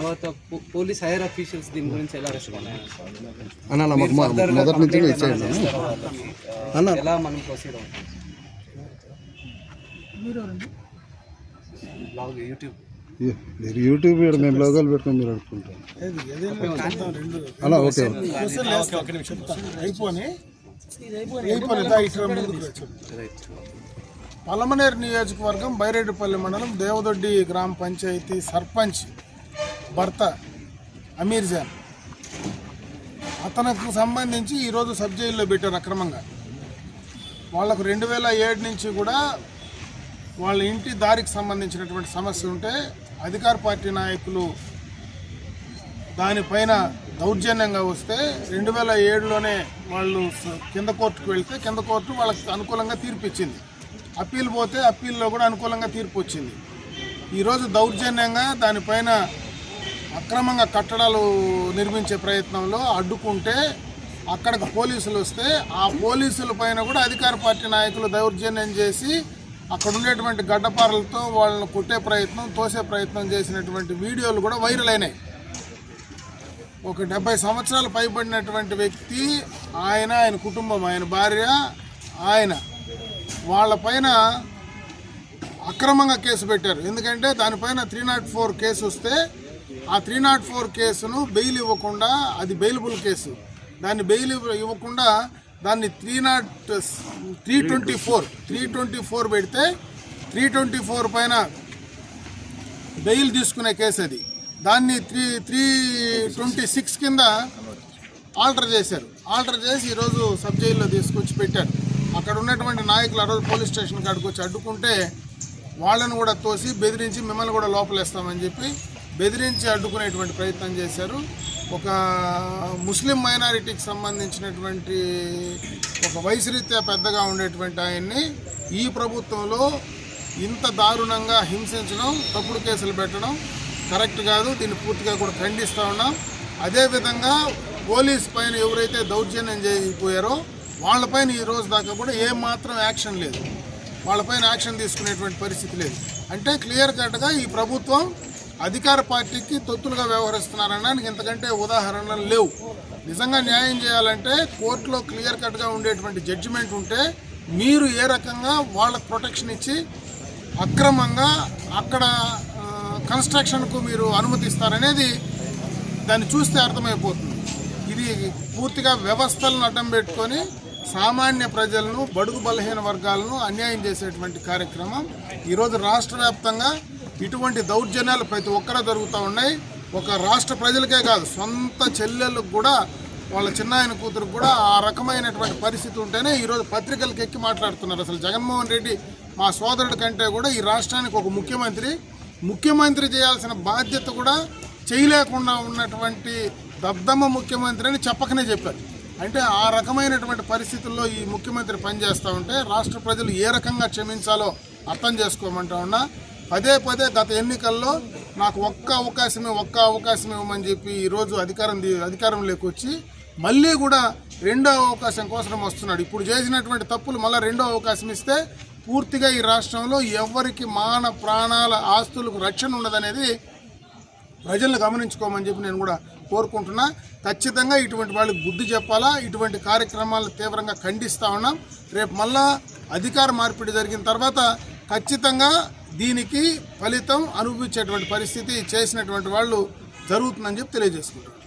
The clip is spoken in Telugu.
తర్వాత పో- పోలీస్ హైయర్ అఫీషియల్స్ దీని గురించి ఎలా రెస్పాండ్ ఎలా మనం ప్రొసీడ్ అవుతాం? యూట్యూబ్. మీరు యూట్యూబ్ మేము లోగోలు పెట్టుకొని మీరు అడుక్కుంటాం అలా ఓకే. అయిపోయి. పలమనేరు నియోజకవర్గం బైరెడ్డిపల్లి మండలం దేవదొడ్డి గ్రామ పంచాయతీ సర్పంచ్ భర్త అమీర్ జాన్. అతనికి సంబంధించి ఈరోజు సబ్ జైల్లో పెట్టారు అక్రమంగా. వాళ్ళకు రెండు వేల ఏడు నుంచి కూడా వాళ్ళ ఇంటి దారికి సంబంధించినటువంటి సమస్య ఉంటే అధికార పార్టీ నాయకులు దానిపైన దౌర్జన్యంగా వస్తే రెండు వేల ఏడులోనే వాళ్ళు కింద కోర్టుకు వెళ్తే కింద కోర్టు వాళ్ళకి అనుకూలంగా తీర్పు ఇచ్చింది అప్పీల్ పోతే అప్పీల్లో కూడా అనుకూలంగా తీర్పు వచ్చింది ఈరోజు దౌర్జన్యంగా దానిపైన అక్రమంగా కట్టడాలు నిర్మించే ప్రయత్నంలో అడ్డుకుంటే అక్కడికి పోలీసులు వస్తే ఆ పోలీసుల పైన కూడా అధికార పార్టీ నాయకులు దౌర్జన్యం చేసి అక్కడ ఉండేటువంటి గడ్డపారలతో వాళ్ళని కొట్టే ప్రయత్నం తోసే ప్రయత్నం చేసినటువంటి వీడియోలు కూడా వైరల్ అయినాయి. ఒక డెబ్బై సంవత్సరాలు పైబడినటువంటి వ్యక్తి ఆయన ఆయన కుటుంబం ఆయన భార్య ఆయన వాళ్ళపైన అక్రమంగా కేసు పెట్టారు. ఎందుకంటే దానిపైన త్రీ నాట్ ఫోర్ కేసు వస్తే ఆ త్రీ నాట్ ఫోర్ కేసును బెయిల్ ఇవ్వకుండా అది బెయిలబుల్ కేసు. దాన్ని బెయిల్ ఇవ్వకుండా దాన్ని three naught three twenty four three twenty four పెడితే త్రీ ట్వంటీ ఫోర్ పైన బెయిల్ తీసుకునే కేసు అది. దాన్ని త్రీ త్రీ ట్వంటీ సిక్స్ కింద ఆల్టర్ చేశారు. ఆల్టర్ చేసి ఈరోజు సబ్ జైల్లో తీసుకొచ్చి పెట్టారు. అక్కడ ఉన్నటువంటి నాయకులు ఆ రోజు పోలీస్ స్టేషన్ కాడికి వచ్చి అడ్డుకుంటే వాళ్ళని కూడా తోసి బెదిరించి మిమ్మల్ని కూడా లోపలేస్తామని చెప్పి బెదిరించి అడ్డుకునేటువంటి ప్రయత్నం చేశారు. ఒక ముస్లిం మైనారిటీకి సంబంధించినటువంటి ఒక వయసురీత్యా పెద్దగా ఉండేటువంటి ఆయన్ని ఈ ప్రభుత్వంలో ఇంత దారుణంగా హింసించడం తప్పుడు కేసులు పెట్టడం కరెక్ట్ కాదు. దీన్ని పూర్తిగా కూడా ఖండిస్తూ ఉన్నాం. అదేవిధంగా పోలీస్ పైన ఎవరైతే దౌర్జన్యం చేయకపోయారో వాళ్ళపైన ఈ రోజు దాకా కూడా ఏమాత్రం యాక్షన్ లేదు. వాళ్ళపైన యాక్షన్ తీసుకునేటువంటి పరిస్థితి లేదు. అంటే క్లియర్ కట్గా ఈ ప్రభుత్వం అధికార పార్టీకి తొత్తులుగా వ్యవహరిస్తున్నారనడానికి ఇంతకంటే ఉదాహరణలు లేవు. నిజంగా న్యాయం చేయాలంటే కోర్టులో క్లియర్ కట్గా ఉండేటువంటి జడ్జిమెంట్ ఉంటే మీరు ఏ రకంగా వాళ్ళకు ప్రొటెక్షన్ ఇచ్చి అక్రమంగా అక్కడ కన్స్ట్రక్షన్కు మీరు అనుమతిస్తారనేది దాన్ని చూస్తే అర్థమైపోతుంది. ఇది పూర్తిగా వ్యవస్థలను అడ్డం పెట్టుకొని సామాన్య ప్రజలను బడుగు బలహీన వర్గాలను అన్యాయం చేసేటువంటి కార్యక్రమం ఈరోజు రాష్ట్ర వ్యాప్తంగా ఇటువంటి దౌర్జన్యాలు ప్రతి ఒక్కరూ జరుగుతూ ఉన్నాయి. ఒక రాష్ట్ర ప్రజలకే కాదు సొంత చెల్లెళ్ళకు కూడా వాళ్ళ చిన్నాయన కూతురు కూడా ఆ రకమైనటువంటి పరిస్థితి ఉంటేనే ఈరోజు పత్రికలకు ఎక్కి మాట్లాడుతున్నారు. అసలు జగన్మోహన్ రెడ్డి మా సోదరుడి కంటే కూడా ఈ రాష్ట్రానికి ఒక ముఖ్యమంత్రి. ముఖ్యమంత్రి చేయాల్సిన బాధ్యత కూడా చేయలేకుండా ఉన్నటువంటి దద్దమ్మ ముఖ్యమంత్రి అని చెప్పకనే చెప్పారు. అంటే ఆ రకమైనటువంటి పరిస్థితుల్లో ఈ ముఖ్యమంత్రి పనిచేస్తూ ఉంటే రాష్ట్ర ప్రజలు ఏ రకంగా క్షమించాలో అర్థం చేసుకోమంటా ఉన్నా. పదే పదే గత ఎన్నికల్లో నాకు ఒక్క అవకాశమే ఒక్క అవకాశం ఇవ్వమని చెప్పి ఈరోజు అధికారం అధికారం లేకొచ్చి మళ్ళీ కూడా రెండో అవకాశం కోసం వస్తున్నాడు. ఇప్పుడు చేసినటువంటి తప్పులు మళ్ళీ రెండో అవకాశం ఇస్తే పూర్తిగా ఈ రాష్ట్రంలో ఎవరికి మాన ప్రాణాల ఆస్తులకు రక్షణ ఉండదనేది ప్రజలను గమనించుకోమని చెప్పి నేను కూడా కోరుకుంటున్నా. ఖచ్చితంగా ఇటువంటి వాళ్ళకి బుద్ధి చెప్పాలా? ఇటువంటి కార్యక్రమాలను తీవ్రంగా ఖండిస్తా ఉన్నాం. రేపు మళ్ళా అధికార మార్పిడి జరిగిన తర్వాత ఖచ్చితంగా దీనికి ఫలితం అనుభవించేటువంటి పరిస్థితి చేసినటువంటి వాళ్ళు జరుగుతుందని చెప్పి తెలియజేసుకుంటారు